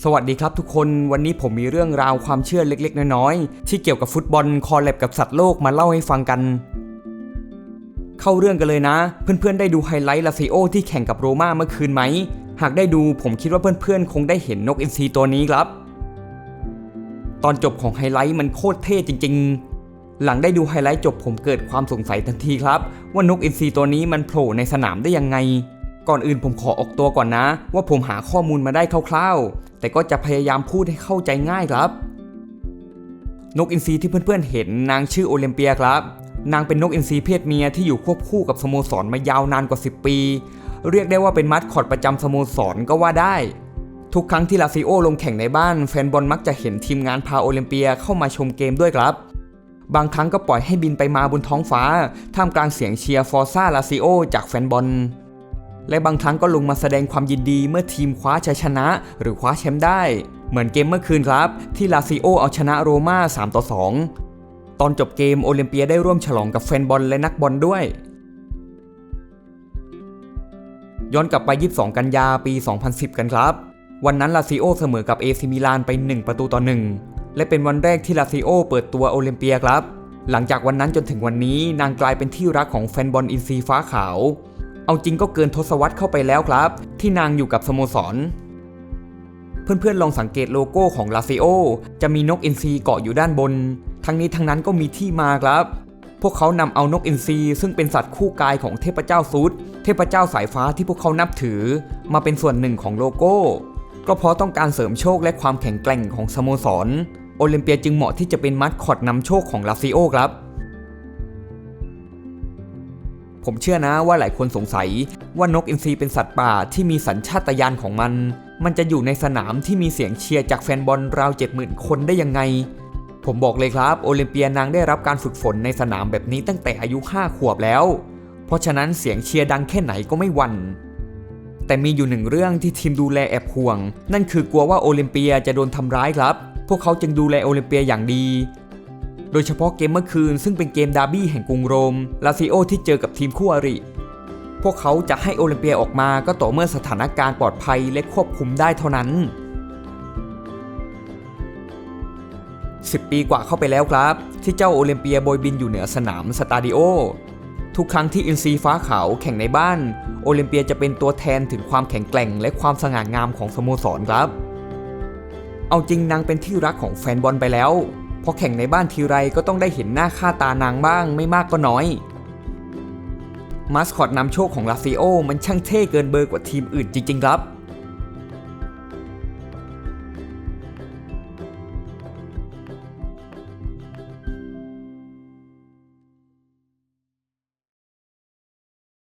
สวัสดีครับทุกคนวันนี้ผมมีเรื่องราวความเชื่อเล็กๆ น้อยๆ ที่เกี่ยวกับฟุตบอลคอลแลบกับสัตว์โลกมาเล่าให้ฟังกัน เข้าเรื่องกันเลยนะ เพื่อนๆ ได้ดูไฮไลท์ลาซิโอที่แข่งกับโรม่าเมื่อคืนไหม หากได้ดูผมคิดว่าเพื่อนๆ คงได้เห็นนกอินทรีตัวนี้ครับ ตอนจบของไฮไลท์มันโคตรเท่จริงๆ หลังได้ดูไฮไลท์จบผมเกิดความสงสัยทันทีครับ ว่านกอินทรีตัวนี้มันโผล่ในสนามได้ยังไง ก่อนอื่นผมขอออกตัวก่อนนะ ว่าผมหาข้อมูลมาได้คร่าวๆ แต่ก็จะพยายามพูดให้เข้าใจง่ายครับ นกอินทรีที่เพื่อนๆเห็นนางชื่อโอลิมเปียครับ นางเป็นนกอินทรีเพศเมียที่อยู่ควบคู่กับสโมสรมายาวนานกว่า 10 ปี เรียกได้ว่าเป็นมัดคอดประจำสโมสรก็ว่าได้ ทุกครั้งที่ลาซิโอลงแข่งในบ้านแฟนบอลมักจะเห็นทีมงานพาโอลิมเปียเข้ามาชมเกมด้วยครับบางครั้งก็ปล่อยให้บินไปมาบนท้องฟ้า ท่ามกลางเสียงเชียร์ฟอร์ซ่าลาซิโอจากแฟนบอล และบางครั้งก็ลงมาแสดงความยินดีเมื่อทีมคว้าชัยชนะ หรือคว้าแชมป์ได้ เหมือนเกมเมื่อคืนครับ ที่ลาซิโอเอาชนะโรม่า3ต่อ2 ตอนจบเกมโอลิมเปียได้ร่วมฉลองกับแฟนบอลและนักบอลด้วย ย้อนกลับไป 22 กันยาปี 2010 กันครับ วันนั้นลาซิโอเสมอกับเอซิมิลานไป 1 ประตูต่อ 1 และเป็นวันแรกที่ลาซิโอเปิดตัวโอลิมเปียครับ หลังจากวันนั้นจนถึงวันนี้นางกลายเป็นที่รักของแฟนบอลอินซีฟ้าขาว เอาจริงก็เกินทศวรรษเข้าไปแล้วครับ ที่นางอยู่กับสโมสร เพื่อนๆลองสังเกตโลโก้ของลาซิโอจะมีนกอินทรีเกาะอยู่ด้านบน ทั้งนี้ทั้งนั้นก็มีที่มาครับ พวกเขานำเอานกอินทรีซึ่งเป็นสัตว์คู่กายของเทพเจ้าซุดเทพเจ้าสายฟ้าที่พวกเขานับถือ มาเป็นส่วนหนึ่งของโลโก้ ก็เพราะต้องการเสริมโชคและความแข็งแกร่งของสโมสร โอลิมเปียจึงเหมาะที่จะเป็นมัดคอดนำโชคของลาซิโอครับ ผมเชื่อนะว่าหลายคนสงสัยว่านกอินทรีเป็นสัตว์ป่าที่มีสัญชาตญาณของมัน มันจะอยู่ในสนามที่มีเสียงเชียร์จากแฟนบอลราว 70,000 คนได้ยังไง ผมบอกเลยครับ โอลิมเปียนางได้รับการฝึกฝนในสนามแบบนี้ตั้งแต่อายุ 5 ขวบแล้ว เพราะฉะนั้นเสียงเชียร์ดังแค่ไหนก็ไม่หวั่นแต่มีอยู่หนึ่งเรื่องที่ทีมดูแลแอบห่วง นั่นคือกลัวว่าโอลิมเปียจะโดนทำร้ายครับ พวกเขาจึงดูแลโอลิมเปียอย่างดี โดยเฉพาะเกมเมื่อคืนซึ่งเป็นเกมดาร์บี้แห่งกรุงโรม ลาซิโอที่เจอกับทีมคู่อริ พวกเขาจะให้โอลิมเปียออกมาก็ต่อเมื่อสถานการณ์ปลอดภัยและควบคุมได้เท่านั้น 10 ปีกว่าเข้าไปแล้วครับ ที่เจ้าโอลิมเปียโบยบินอยู่เหนือสนามสตาดิโอทุกครั้งที่อินซีฟ้าขาวแข่งในบ้าน โอลิมเปียจะเป็นตัวแทนถึงความแข็งแกร่ง และความสง่างามของสโมสรครับ เอาจริงนางเป็นที่รักของแฟนบอลไปแล้ว พอแข่งในบ้านทีไรก็ต้องได้เห็นหน้าค่าตานางบ้างไม่มากก็น้อย มาสคอตนำโชคของลาซิโอมันช่างเท่เกินเบอร์กว่าทีมอื่นจริงๆครับ